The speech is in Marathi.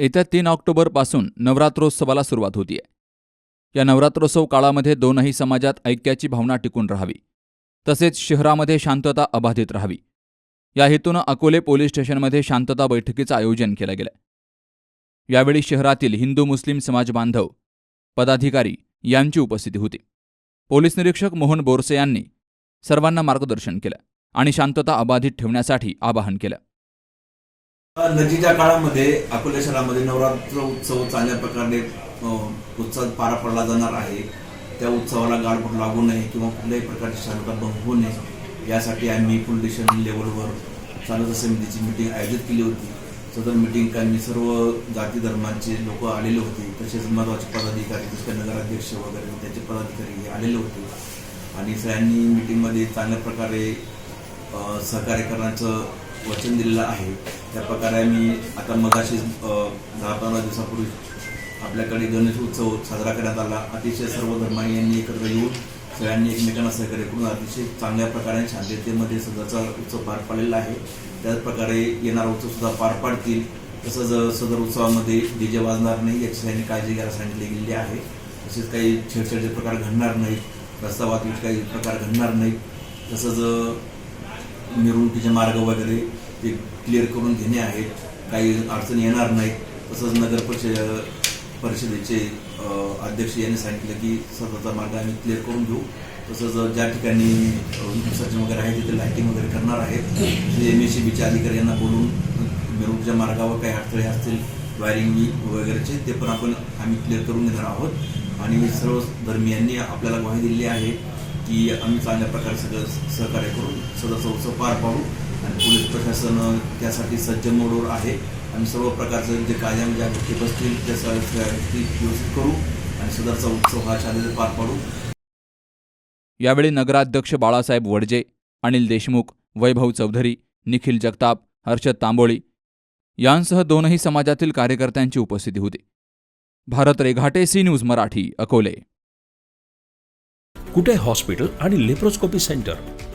येत्या तीन ऑक्टोबरपासून नवरात्रोत्सवाला सुरुवात होतीये. या नवरात्रोत्सव काळामध्ये दोनही समाजात ऐक्याची भावना टिकून राहावी. तसेच शहरामध्ये शांतता अबाधित राहावी. या हेतूनं अकोले पोलीस स्टेशनमध्ये शांतता बैठकीचं आयोजन केलं गेलं यावेळी शहरातील हिंदू मुस्लिम समाज बांधव पदाधिकारी यांची उपस्थिती होती. पोलीस निरीक्षक मोहन बोरसे यांनी सर्वांना मार्गदर्शन केलं आणि शांतता अबाधित ठेवण्यासाठी आवाहन केलं. नदीच्या काळामध्ये अकोला शहरामध्ये नवरात्र उत्सव चांगल्या प्रकारे उत्सव पार पडला जाणार आहे. त्या उत्सवाला गाडबोट लागू नये किंवा कुठल्याही प्रकारची शांतता भंग होऊ नये. यासाठी आम्ही फाउंडेशन लेवलवर चालक समितीची मिटिंग आयोजित केली होती. सदर मिटिंग आम्ही सर्व जाती धर्माचे लोक आलेले होते. तसेच महत्त्वाचे पदाधिकारी जसे नगराध्यक्ष वगैरे त्याचे पदाधिकारी हे आलेले होते. आणि सगळ्यांनी मिटिंगमध्ये चांगल्या प्रकारे सहकार्य करण्याचं वचन दिलेलं आहे. त्या प्रकारे आम्ही आता मगाशी दहा पंधरा दिवसापूर्वी आपल्याकडे गणेश उत्सव साजरा करण्यात आला. अतिशय सर्व धर्मांनी यांनी एकत्र येऊन सगळ्यांनी एकमेकांना सहकार्य करून अतिशय चांगल्या प्रकारे शांततेमध्ये सदरचा उत्सव पार पाडलेला आहे. त्याच प्रकारे येणारा उत्सव सुद्धा पार पाडतील. तसंच सदर उत्सवामध्ये डीजे वाजणार नाही याची त्यांनी काळजी घ्यायला सांगितली गेलेली आहे. तसेच काही छेडछाडचे प्रकार घडणार नाहीत. रस्ता वाहतुकीचे काही प्रकार घडणार नाहीत. तसंच मिरवणुकीचे मार्ग वगैरे ते क्लिअर करून घेणे आहेत. काही अडचणी येणार नाहीत. तसंच नगर परिषद परिषदेचे अध्यक्ष यांनी सांगितलं की स्वतःचा मार्ग आम्ही क्लिअर करून घेऊ. तसंच ज्या ठिकाणी विसर्जन वगैरे आहे तिथे लाईटिंग वगैरे करणार आहेत. एम एस सी बीच्या अधिकारी यांना बोलून मिरवणुकीच्या मार्गावर काही अडथळे असतील वायरिंग वगैरेचे ते पण आपण आम्ही क्लिअर करून घेणार आहोत. आणि सर्व धर्मियांनी आपल्याला ग्वाही दिलेली आहे की आम्ही चांगल्या प्रकारे सगळं सहकार्य करून सदस्य उत्सव पार पाडू. आणि पोलीस प्रशासन त्यासाठी सज्ज मोडवर आहे. आम्ही सर्व प्रकारचं जे कायद्यामध्ये ज्या गोष्टी बसतील त्या सगळ्या गोष्टी व्यवस्थित करू आणि सदरचा उत्सव हा शाळेत पार पाडू. यावेळी नगराध्यक्ष बाळासाहेब वडजे अनिल देशमुख वैभव चौधरी निखिल जगताप हर्षद तांबोळी यांसह दोनही समाजातील कार्यकर्त्यांची उपस्थिती होती. Bharat Reghate C news Marathi Akole. Kute hospital आणि लेप्रोस्कोपी सेंटर?